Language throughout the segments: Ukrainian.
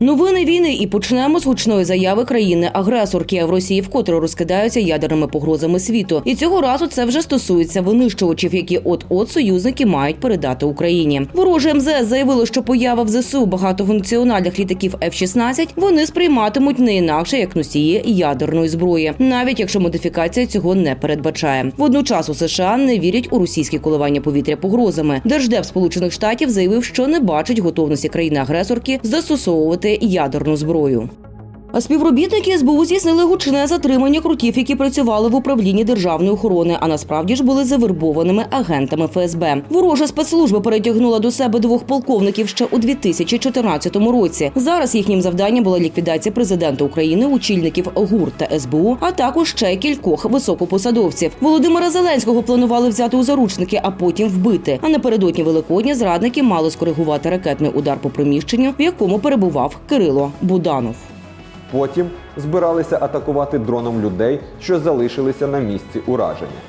Новини війни і почнемо з гучної заяви країни-агресорки. В Росії вкотре розкидаються ядерними погрозами світу. І цього разу це вже стосується винищувачів, які от-от союзники мають передати Україні. Вороже МЗС заявило, що поява в ЗСУ багатофункціональних літаків F-16 вони сприйматимуть не інакше як носії ядерної зброї, навіть якщо модифікація цього не передбачає. Водночас у США не вірять у російські коливання повітря погрозами. Держдеп Сполучених Штатів заявив, що не бачить готовності країни-агресорки застосовувати ядерну зброю. А співробітники СБУ здійснили гучне затримання крутів, які працювали в управлінні державної охорони, а насправді ж були завербованими агентами ФСБ. Ворожа спецслужба перетягнула до себе двох полковників ще у 2014 році. Зараз їхнім завданням була ліквідація президента України, очільників ГУР та СБУ, а також ще кількох високопосадовців. Володимира Зеленського планували взяти у заручники, а потім вбити. А напередодні Великодня зрадники мали скоригувати ракетний удар по приміщенню, в якому перебував Кирило Буданов. Потім збиралися атакувати дроном людей, що залишилися на місці ураження.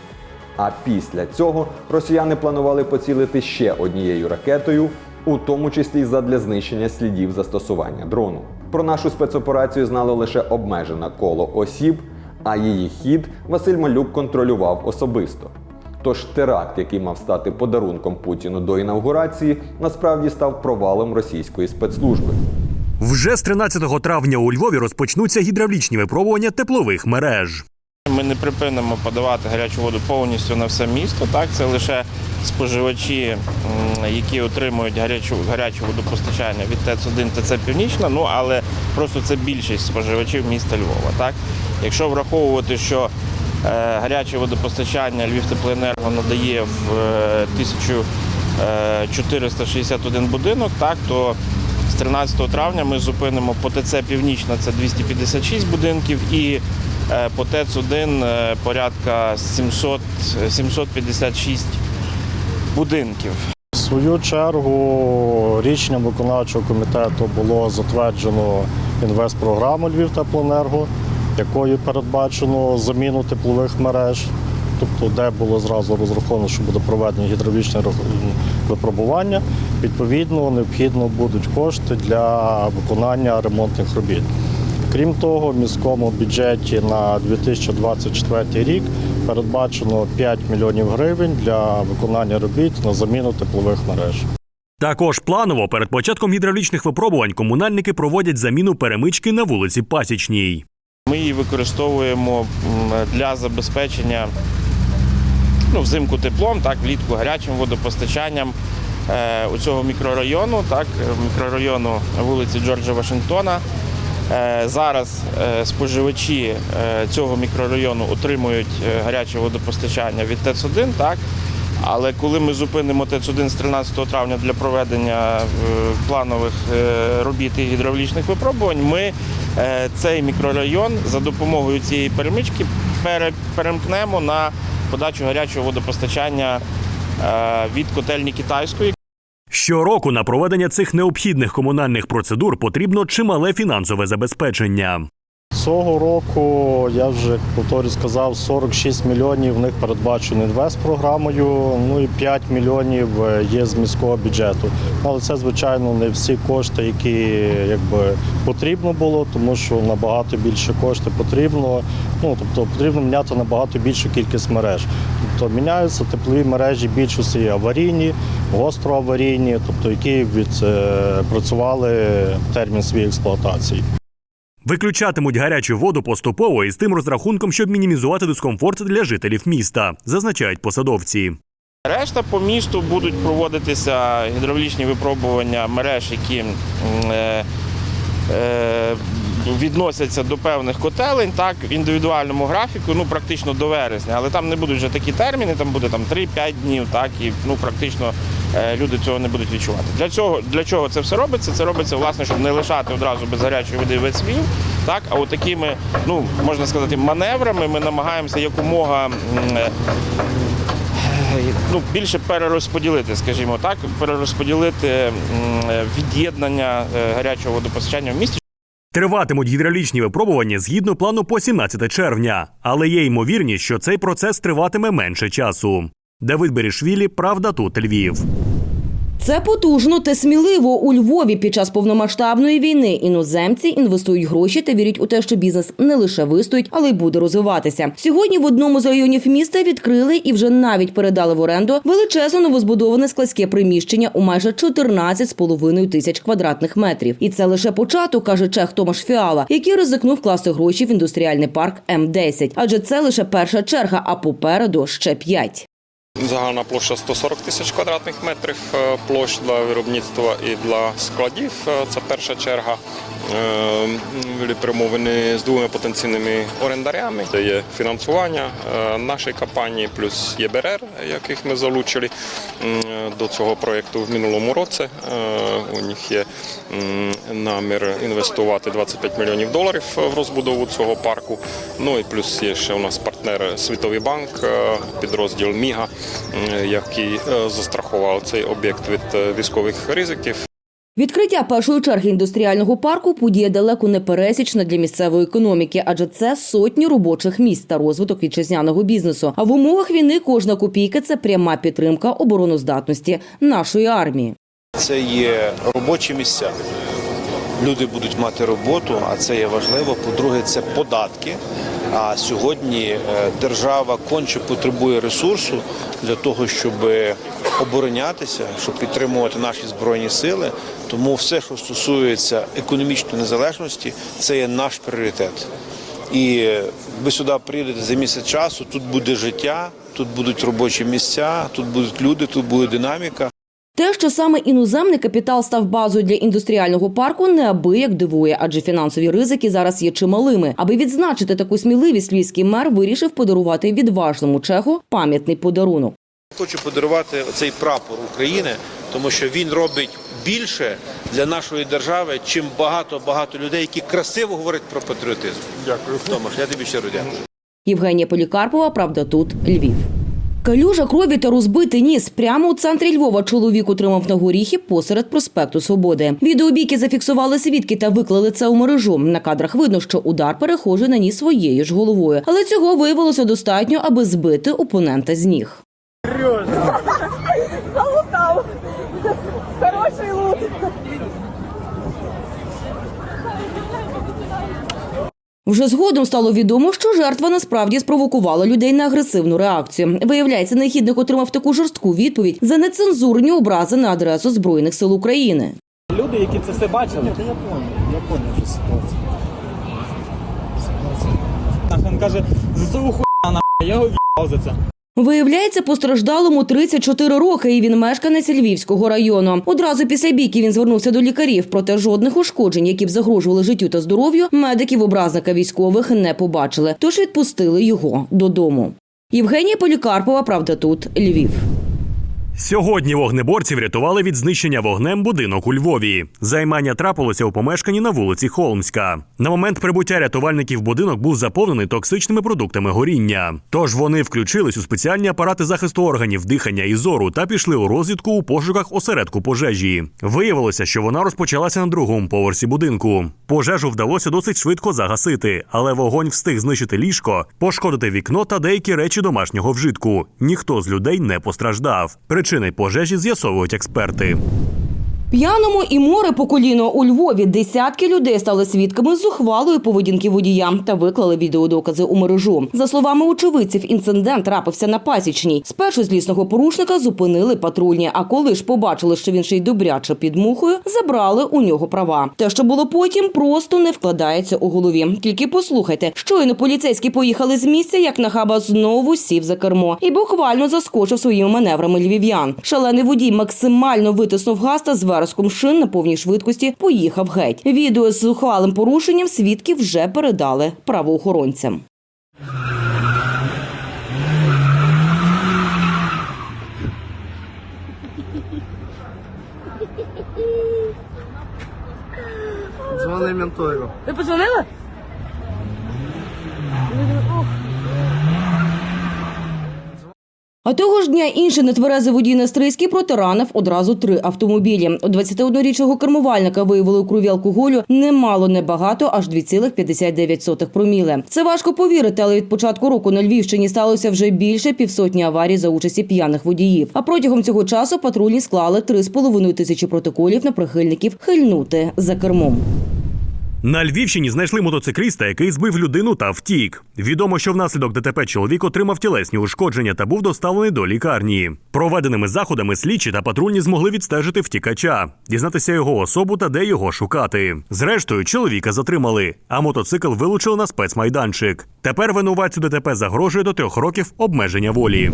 А після цього росіяни планували поцілити ще однією ракетою, у тому числі задля знищення слідів застосування дрону. Про нашу спецоперацію знало лише обмежене коло осіб, а її хід Василь Малюк контролював особисто. Тож теракт, який мав стати подарунком Путіну до інавгурації, насправді став провалом російської спецслужби. Вже з 13 травня у Львові розпочнуться гідравлічні випробування теплових мереж. Ми не припинимо подавати гарячу воду повністю на все місто. Так, це лише споживачі, які отримують гарячу гаряче водопостачання від ТЕЦ-1 ТЦ Північна. Ну але просто це більшість споживачів міста Львова. Так, якщо враховувати, що е, гаряче водопостачання Львівтеплоенерго надає в е, 1461 будинок, так то з 13 травня ми зупинимо по ТЦ Північна це 256 будинків і е, по ТЕЦ-1 е, порядка 700, 756 будинків. В свою чергу рішенням виконавчого комітету було затверджено інвестпрограму Львівтеплоенерго, якою передбачено заміну теплових мереж, тобто де було зразу розраховано, що буде проведені гідравлічні рах- випробування. Відповідно, необхідно будуть кошти для виконання ремонтних робіт. Крім того, в міському бюджеті на 2024 рік передбачено 5 мільйонів гривень для виконання робіт на заміну теплових мереж. Також планово перед початком гідравлічних випробувань комунальники проводять заміну перемички на вулиці Пасічній. Ми її використовуємо для забезпечення ну, взимку теплом, так, влітку гарячим водопостачанням е, у цього мікрорайону, так, е, мікрорайону вулиці Джорджа Вашингтона. Е, Зараз е, споживачі е, цього мікрорайону отримують е, гаряче водопостачання від ТЕЦ-1, так, але коли ми зупинимо ТЕЦ-1 з 13 травня для проведення е, планових робіт і гідравлічних випробувань, ми цей мікрорайон за допомогою цієї перемички пере- перемкнемо на подачу гарячого водопостачання е, від котельні китайської. Щороку на проведення цих необхідних комунальних процедур потрібно чимале фінансове забезпечення. Цього року я вже повторю сказав, 46 мільйонів в них передбачено інвестпрограмою, ну і 5 мільйонів е, є з міського бюджету. Але це, звичайно, не всі кошти, які якби потрібно було, тому що набагато більше коштів потрібно. Ну тобто потрібно міняти набагато більшу кількість мереж. Тобто міняються теплові мережі більшості аварійні, гостроаварійні, тобто які відпрацювали термін своєї експлуатації. Виключатимуть гарячу воду поступово із тим розрахунком, щоб мінімізувати дискомфорт для жителів міста, зазначають посадовці. Решта по місту будуть проводитися гідравлічні випробування мереж, які е, відносяться до певних котелень, так, в індивідуальному графіку, ну практично до вересня, але там не будуть вже такі терміни, там буде там 3-5 днів, так, і ну, практично е, люди цього не будуть відчувати. Для цього для чого це все робиться? Це робиться, власне, щоб не лишати одразу без гарячої води весь Львів, так, а от такими, ну, можна сказати, маневрами ми намагаємося якомога. Е, ну, більше перерозподілити, скажімо так, перерозподілити від'єднання е, гарячого водопостачання в місті. Триватимуть гідравлічні випробування згідно плану по 17 червня, але є ймовірність, що цей процес триватиме менше часу. Давид Берішвілі, Правда тут Львів. Це потужно та сміливо у Львові під час повномасштабної війни. Іноземці інвестують гроші та вірять у те, що бізнес не лише вистоїть, але й буде розвиватися. Сьогодні в одному з районів міста відкрили і вже навіть передали в оренду величезне новозбудоване складське приміщення у майже 14,5 тисяч квадратних метрів. І це лише початок, каже чех Томаш Фіала, який ризикнув класти гроші в індустріальний парк М10. Адже це лише перша черга, а попереду ще п'ять. Загальна площа 140 тисяч квадратних метрів е, площ для виробництва і для складів. Е, Це перша черга. Е, перемовини з двома потенційними орендарями. Це є фінансування нашої компанії, плюс ЄБРР, яких ми залучили до цього проєкту в минулому році. У них є намір інвестувати 25 мільйонів доларів в розбудову цього парку. Ну і плюс є ще у нас партнер Світовий банк, е, підрозділ Міга, який е, застрахував цей об'єкт від е, військових ризиків. Відкриття першої черги індустріального парку подія далеко не пересічна для місцевої економіки, адже це сотні робочих місць та розвиток вітчизняного бізнесу. А в умовах війни кожна копійка це пряма підтримка обороноздатності нашої армії. Це є робочі місця. Люди будуть мати роботу, а це є важливо. По-друге, це податки. А сьогодні е, держава конче потребує ресурсу для того, щоб оборонятися, щоб підтримувати наші збройні сили. Тому все, що стосується економічної незалежності, це є наш пріоритет. І е, ви сюди приїдете за місяць часу. Тут буде життя, тут будуть робочі місця, тут будуть люди, тут буде динаміка. Те, що саме іноземний капітал став базою для індустріального парку, неабияк дивує, адже фінансові ризики зараз є чималими. Аби відзначити таку сміливість, львівський мер вирішив подарувати відважному чеху пам'ятний подарунок. Хочу подарувати цей прапор України, тому що він робить більше для нашої держави, чим багато багато людей, які красиво говорять про патріотизм. Дякую, Томаш. Я тобі щиро дякую. Євгенія Полікарпова, правда, тут Львів. Калюжа крові та розбитий ніс прямо у центрі Львова чоловік отримав на горіхи посеред проспекту Свободи. Відеобійки зафіксували свідки та виклали це у мережу. На кадрах видно, що удар перехожий на ніс своєю ж головою, але цього виявилося достатньо, аби збити опонента з ніг. Залутав. Вже згодом стало відомо, що жертва насправді спровокувала людей на агресивну реакцію. Виявляється, нехідник отримав таку жорстку відповідь за нецензурні образи на адресу збройних сил України. Люди, які це все бачили. Я понял, я понял вже ситуацію. Ситуація. Він каже, ЗСУ хуйня на я його в'їбав за це. Виявляється, постраждалому 34 роки, і він мешканець Львівського району. Одразу після бійки він звернувся до лікарів, проте жодних ушкоджень, які б загрожували життю та здоров'ю, медиків образника військових не побачили, тож відпустили його додому. Євгенія Полікарпова, правда, тут Львів. Сьогодні вогнеборці врятували від знищення вогнем будинок у Львові. Займання трапилося у помешканні на вулиці Холмська. На момент прибуття рятувальників будинок був заповнений токсичними продуктами горіння. Тож вони включились у спеціальні апарати захисту органів дихання і зору та пішли у розвідку у пошуках осередку пожежі. Виявилося, що вона розпочалася на другому поверсі будинку. Пожежу вдалося досить швидко загасити, але вогонь встиг знищити ліжко, пошкодити вікно та деякі речі домашнього вжитку. Ніхто з людей не постраждав. Причини пожежі з'ясовують експерти. П'яному і море по коліно у Львові десятки людей стали свідками зухвалої поведінки водія та виклали відеодокази у мережу. За словами очевидців, інцидент трапився на пасічній. Спершу злісного порушника зупинили патрульні. А коли ж побачили, що він ще й добряче під мухою, забрали у нього права. Те, що було потім, просто не вкладається у голові. Тільки послухайте, щойно поліцейські поїхали з місця, як нахаба знову сів за кермо і буквально заскочив своїми маневрами львів'ян. Шалений водій максимально витиснув газ та з вереском шин на повній швидкості поїхав геть. Відео з зухвалим порушенням свідки вже передали правоохоронцям. Дзвони ментою. Ви подзвонили? А того ж дня інший нетверезий водій на Стрийській протаранив одразу три автомобілі. У 21-річного кермувальника виявили у крові алкоголю немало, небагато, аж 2,59 проміле. Це важко повірити, але від початку року на Львівщині сталося вже більше півсотні аварій за участі п'яних водіїв. А протягом цього часу патрульні склали 3,5 тисячі протоколів на прихильників хильнути за кермом. На Львівщині знайшли мотоцикліста, який збив людину та втік. Відомо, що внаслідок ДТП чоловік отримав тілесні ушкодження та був доставлений до лікарні. Проведеними заходами слідчі та патрульні змогли відстежити втікача, дізнатися його особу та де його шукати. Зрештою, чоловіка затримали, а мотоцикл вилучили на спецмайданчик. Тепер винуватцю ДТП загрожує до трьох років обмеження волі.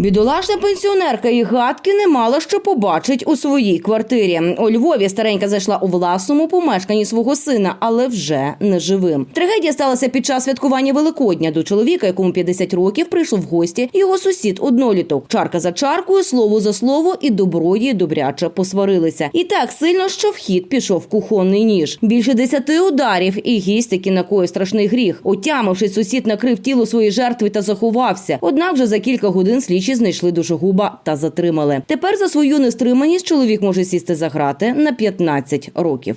Бідолашна пенсіонерка і гадки не мала що побачить у своїй квартирі. У Львові старенька зайшла у власному помешканні свого сина, але вже не живим. Трагедія сталася під час святкування Великодня. До чоловіка, якому 50 років, прийшов в гості його сусід одноліток. Чарка за чаркою, слово за слово, і добродії добряче посварилися. І так сильно, що в хід пішов кухонний ніж. Більше десяти ударів, і гість таки накоїв страшний гріх. Отямившись, сусід накрив тіло своєї жертви та заховався. Однак вже за кілька годин слідчі знайшли душогуба та затримали. Тепер за свою нестриманість чоловік може сісти за грати на 15 років.